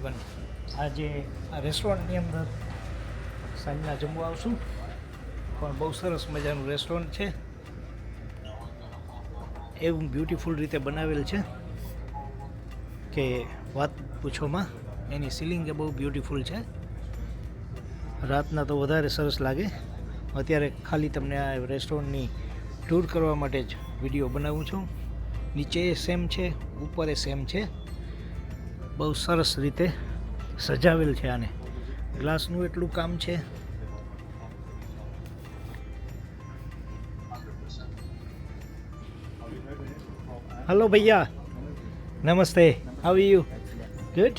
Everyone આજે આ રેસ્ટોરન્ટની અંદર સાંજના જમવા આવશું. પણ બહુ સરસ મજાનું રેસ્ટોરન્ટ છે. એવું બ્યુટીફુલ રીતે બનાવેલ છે કે વાત પૂછોમાં, એની સીલિંગ એ બહુ બ્યુટિફુલ છે. રાતના તો વધારે સરસ લાગે. અત્યારે ખાલી તમને આ રેસ્ટોરન્ટની ટૂર કરવા માટે જ વીડિયો બનાવું છું. નીચે સેમ છે, ઉપર એ સેમ છે. બહુ સરસ રીતે સજાવેલ છે આને. ગ્લાસનું એટલું કામ છે. હલો ભૈયા. નમસ્તે. હાવ યુ ગુડ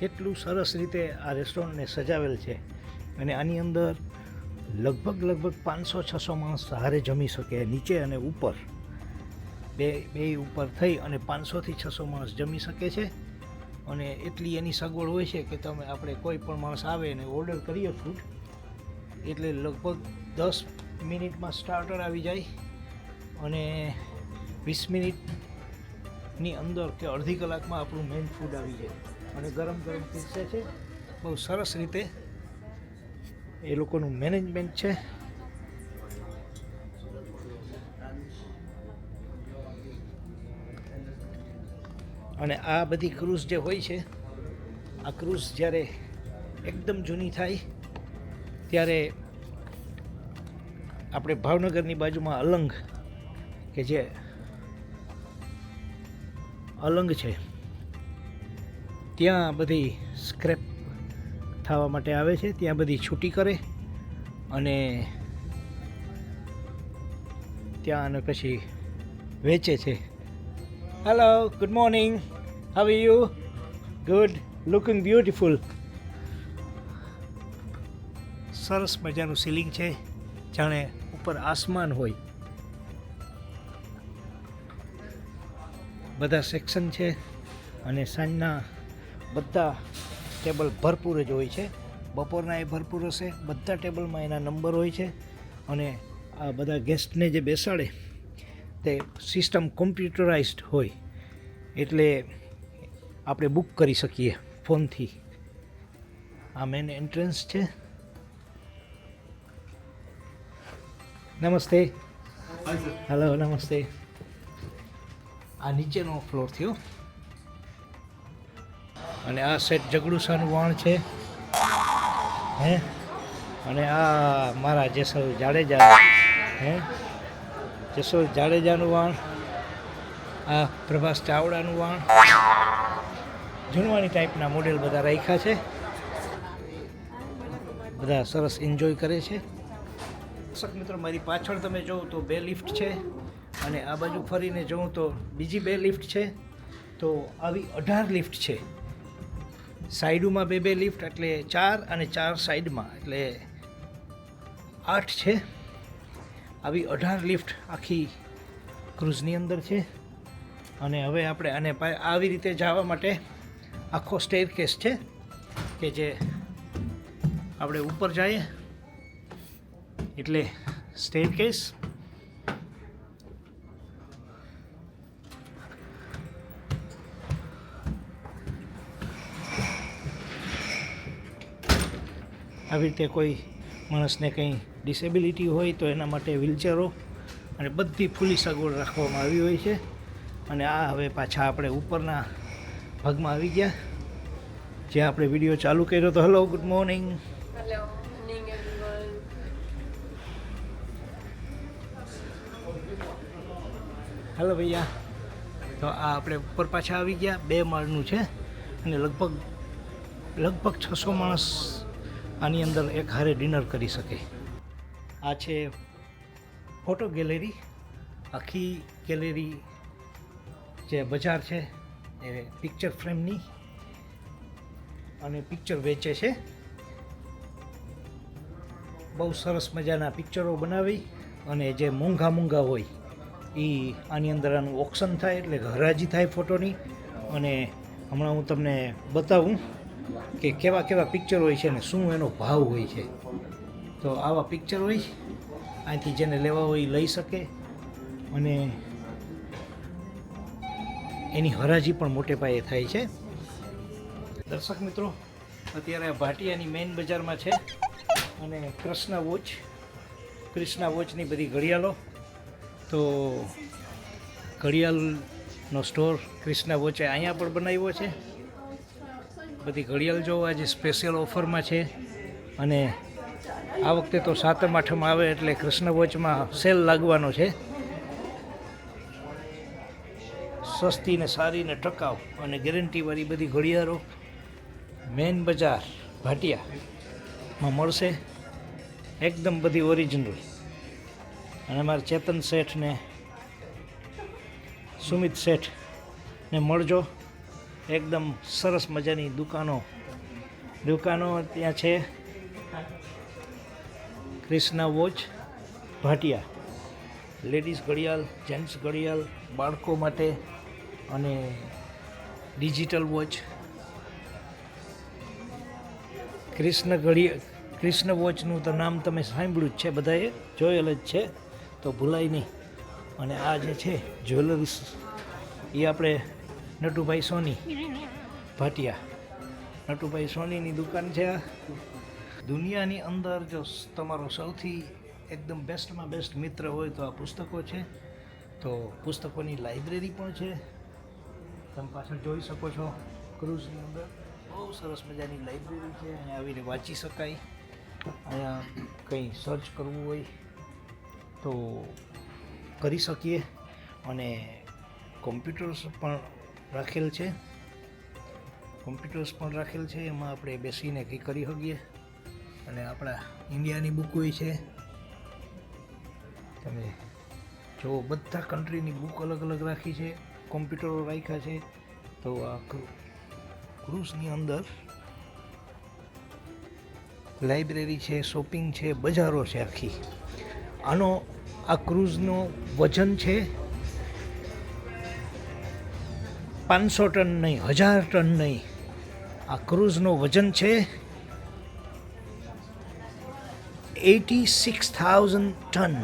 કેટલું સરસ રીતે આ રેસ્ટોરન્ટને સજાવેલ છે. અને આની અંદર લગભગ લગભગ પાંચસો છસો માણસ સહારે જમી શકે નીચે અને ઉપર. બે બે ઉપર થઈ અને પાંચસોથી છસો માણસ જમી શકે છે. અને એટલી એની સગવડ હોય છે કે તમે આપણે કોઈ પણ માણસ આવે અને ઓર્ડર કરીએ ફૂડ એટલે લગભગ દસ મિનિટમાં સ્ટાર્ટર આવી જાય. અને વીસ મિનિટની અંદર કે અડધી કલાકમાં આપણું મેઇન ફૂડ આવી જાય. અને ગરમ ગરમ પીરસે છે. બહુ સરસ રીતે એ લોકોનું મેનેજમેન્ટ છે. અને આ બધી ક્રૂઝ જે હોય છે, આ ક્રૂઝ જ્યારે એકદમ જૂની થાય, ત્યારે આપણે ભાવનગરની બાજુમાં અલંગ, કે જે અલંગ છે, ત્યાં બધી સ્ક્રેપ થવા માટે આવે છે, ત્યાં બધી છૂટી કરે અને ત્યાં અને પછી વેચે છે. Hello good morning how you good looking beautiful સરસ મજાનું સીલિંગ છે, જાણે ઉપર આસમાન હોય. બધા સેક્શન છે અને સાંજના બધા ટેબલ ભરપૂર જ હોય છે. બપોરના એ ભરપૂર હશે. બધા ટેબલમાં એના નંબર હોય છે અને આ બધા ગેસ્ટને જે બેસાડે તે સિસ્ટમ કોમ્પ્યુટરાઇઝડ હોય એટલે આપણે બુક કરી શકીએ ફોનથી. આ મેન એન્ટ્રન્સ છે. નમસ્તે. હલો નમસ્તે. આ નીચેનો ફ્લોર થયો અને આ સેટ જગડુસાનું વાણ છે. હે? અને આ મારા જેસલ જાડેજા હે? જેસલ જાડેજાનું વાણ, આ પ્રભાસ ચાવડાનું વાણ. જૂનવાણી ટાઈપના મોડેલ બધા રાખ્યા છે. બધા સરસ એન્જોય કરે છે. દર્શક મિત્રો, મારી પાછળ તમે જોઉં તો બે લિફ્ટ છે અને આ બાજુ ફરીને જોઉં તો બીજી બે લિફ્ટ છે. તો આવી અઢાર લિફ્ટ છે. સાઈડોમાં બે બે લિફ્ટ એટલે ચાર અને ચાર સાઈડમાં, એટલે આઠ છે. આવી અઢાર લિફ્ટ આખી ક્રૂઝની અંદર છે. અને હવે આપણે આને આવી રીતે જવા માટે આખો સ્ટેર કેસ છે કે જે આપણે ઉપર જઈએ. એટલે સ્ટેર આવી રીતે કોઈ માણસને કંઈ ડિસેબિલિટી હોય તો એના માટે વ્હીલચેરો અને બધી ફૂલી સગવડ રાખવામાં આવી હોય છે. અને આ હવે પાછા આપણે ઉપરના ભાગમાં આવી ગયા. જ્યાં આપણે વીડિયો ચાલુ કર્યો તો હલો ગુડ મોર્નિંગ હલો ભૈયા. તો આ આપણે ઉપર પાછા આવી ગયા. બે માળનું છે. અને લગભગ લગભગ છસો માણસ આની અંદર એક હારે ડિનર કરી શકે. આ છે ફોટો ગેલેરી. આખી ગેલેરી જે બજાર છે એ પિક્ચર ફ્રેમની અને પિક્ચર વેચે છે. બહુ સરસ મજાના પિક્ચરો બનાવી અને જે મોંઘા મોંઘા હોય એ આની અંદર આનું ઓક્શન થાય એટલે હરાજી થાય ફોટોની. અને હમણાં હું તમને બતાવું કે કેવા કેવા પિક્ચર હોય છે અને શું એનો ભાવ હોય છે. તો આવા પિક્ચર હોય અહીંથી જેને લેવા હોય લઈ શકે અને એની હરાજી પણ મોટે પાયે થાય છે. દર્શક મિત્રો, અત્યારે ભાટિયાની મેઇન બજારમાં છે અને કૃષ્ણા વોચ કૃષ્ણા વોચની બધી ઘડિયાળો. તો ઘડિયાળનો સ્ટોર ક્રિષ્ના વોચે અહીંયા પણ બનાવ્યો છે. બધી ઘડિયાળ જો આજે સ્પેશિયલ ઓફરમાં છે. અને આ વખતે તો સાતમ, આઠમ આવે એટલે કૃષ્ણ વોચમાં સેલ લાગવાનો છે. સસ્તી ને સારી ને ટકાઉ અને ગેરંટીવાળી બધી ઘડિયાળો મેન બજાર ભાટિયામાં મળશે. એકદમ બધી ઓરિજિનલ અને અમારા ચેતન શેઠને સુમિત શેઠ ને મળજો. એકદમ સરસ મજાની દુકાનો. દુકાનો ત્યાં છે. ક્રિષ્ના વોચ, ભાટિયા. લેડીઝ ઘડિયાળ, જેન્ટ્સ ઘડિયાળ, બાળકો માટે અને ડિજિટલ વોચ. કૃષ્ણ ઘડી કૃષ્ણ વોચનું તો નામ તમે સાંભળ્યું જ છે બધાએ, જોયેલ જ છે. તો ભૂલાય નહીં. અને આ જે છે જ્વેલરીસ, એ આપણે નટુભાઈ સોની, ભાટિયા. નટુભાઈ સોનીની દુકાન છે દુનિયાની અંદર જો તમારો સૌથી એકદમ બેસ્ટમાં બેસ્ટ મિત્ર હોય તો આ પુસ્તકો છે. તો પુસ્તકોની લાઇબ્રેરી પણ છે. તમે પાછળ જોઈ શકો છો ક્રૂઝની અંદર. બહુ સરસ મજાની લાઇબ્રેરી છે. અહીંયા આવીને વાંચી શકાય. અહીંયા કંઈ સર્ચ કરવું હોય તો કરી શકીએ. અને કોમ્પ્યુટર્સ પણ રાખેલ છે. કોમ્પ્યુટર્સ પણ રાખેલ છે. એમાં આપણે બેસીને કંઈ કરી શકીએ. અને આપણા ઇન્ડિયાની બુક હોય છે. તમે જો બધા કન્ટ્રીની બુક અલગ અલગ રાખી છે કોમ્પ્યુટરો રાખ્યા છે, તો આ ક્રુ- ક્રૂઝની અંદર લાઇબ્રેરી છે શોપિંગ છે, બજારો છે આખી. આનો આ ક્રૂઝનો વજન છે પાંચસો ટન નહીં, હજાર ટન નહીં. આ ક્રૂઝનું વજન છે એટી સિક્સ થાઉઝન્ડ ટન.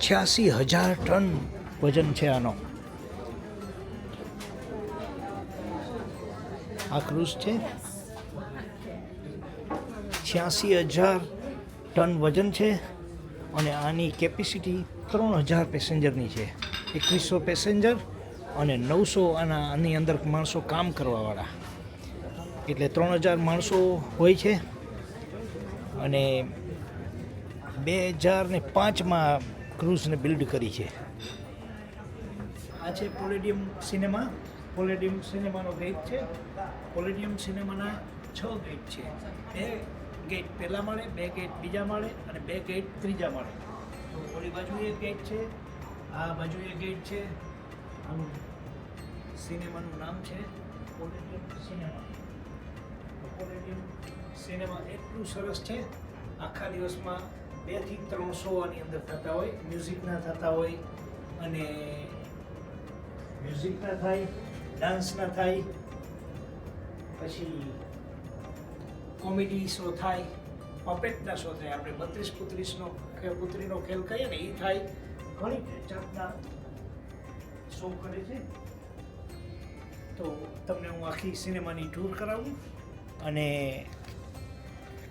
છ્યાસી હજાર ટન વજન છે આનો. આ ક્રૂઝ છે. છ્યાસી હજાર ટન વજન છે અને આની કેપેસિટી ત્રણ હજાર પેસેન્જરની છે. એકવીસો પેસેન્જર અને નવસો આના આની અંદર માણસો કામ કરવાવાળા. એટલે ત્રણ હજાર માણસો હોય છે. અને બે હજાર ને પાંચમાં ક્રૂઝને બિલ્ડ કરી છે. આ છે પોલેડિયમ સિનેમા પોલેડિયમ સિનેમાનો ગેટ છે. પોલેડિયમ સિનેમાના છ ગેટ છે. બે ગેટ પહેલા માળે, બે ગેટ બીજા માળે અને બે ગેટ ત્રીજા માળે. તો ઓલી બાજુ એક ગેટ છે, આ બાજુ એક ગેટ છે આનું સિનેમાનું નામ છે પોલેડિયમ સિનેમા. પોલેડિયમ સિનેમા એટલું સરસ છે, આખા દિવસમાં બેથી ત્રણ શો આની અંદર થતા હોય મ્યુઝિકના થતા હોય અને મ્યુઝિકના થાય ડાન્સના થાય, પછી કોમેડી શો થાય પપેટના શો થાય. આપણે બત્રીસ પુત્રીસનો કે પુત્રીનો ખેલ કહીએ ને એ થાય. ઘણી જાતના શો કરે છે? તો તમને હું આખી સિનેમાની ટૂર કરાવું અને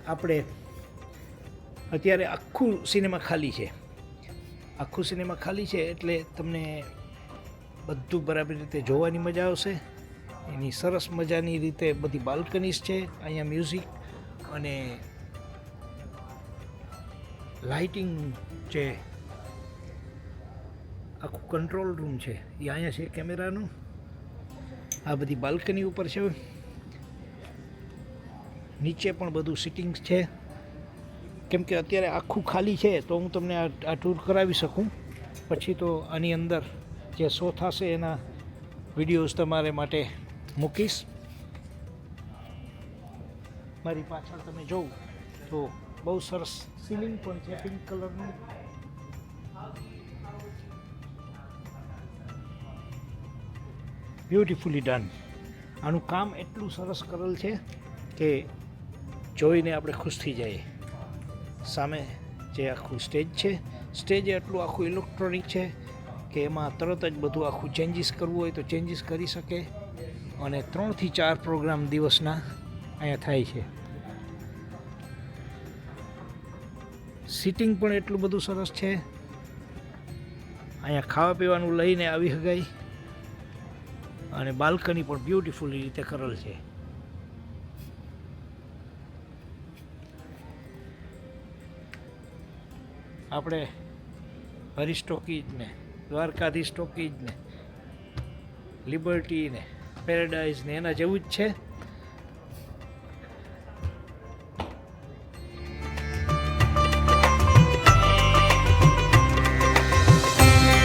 આપણે અત્યારે આખું સિનેમા ખાલી છે. આખું સિનેમા ખાલી છે એટલે તમને બધું બરાબર રીતે જોવાની મજા આવશે. એની સરસ મજાની રીતે બધી બાલ્કનીઝ છે, અહીંયા મ્યુઝિક અને લાઇટિંગ છે આખું કંટ્રોલ રૂમ છે. એ અહીંયા છે કેમેરાનું. આ બધી બાલ્કની ઉપર છે. નીચે પણ બધું સિટિંગ્સ છે. કેમ કે અત્યારે આખું ખાલી છે, તો હું તમને આ ટૂર કરાવી શકું. પછી તો આની અંદર જે શો થશે એના વિડીયોઝ તમારે માટે મૂકીશ. મારી પાછળ તમે જોવ તો બહુ સરસ સીલિંગ પણ છે પિંક કલરનું બ્યુટીફુલી ડન આનું કામ એટલું સરસ કરેલ છે કે જોઈને આપણે ખુશ થઈ જઈએ. સામે જે આખું સ્ટેજ છે, સ્ટેજ એટલું આખું ઇલેક્ટ્રોનિક છે કે એમાં તરત જ બધું આખું ચેન્જીસ કરવું હોય તો ચેન્જીસ કરી શકે અને ત્રણથી ચાર પ્રોગ્રામ દિવસના અહીંયા થાય છે. સિટિંગ પણ એટલું બધું સરસ છે. અહીંયા ખાવા પીવાનું લઈને આવી શકાય અને બાલ્કની પણ બ્યુટીફુલ રીતે કરેલ છે. આપણે હરીશ ટોકીજ ને દ્વારકાધીશ ટોકીજને, લિબર્ટીને લિબર્ટી ને પેરેડાઇઝ ને એના જેવું જ છે.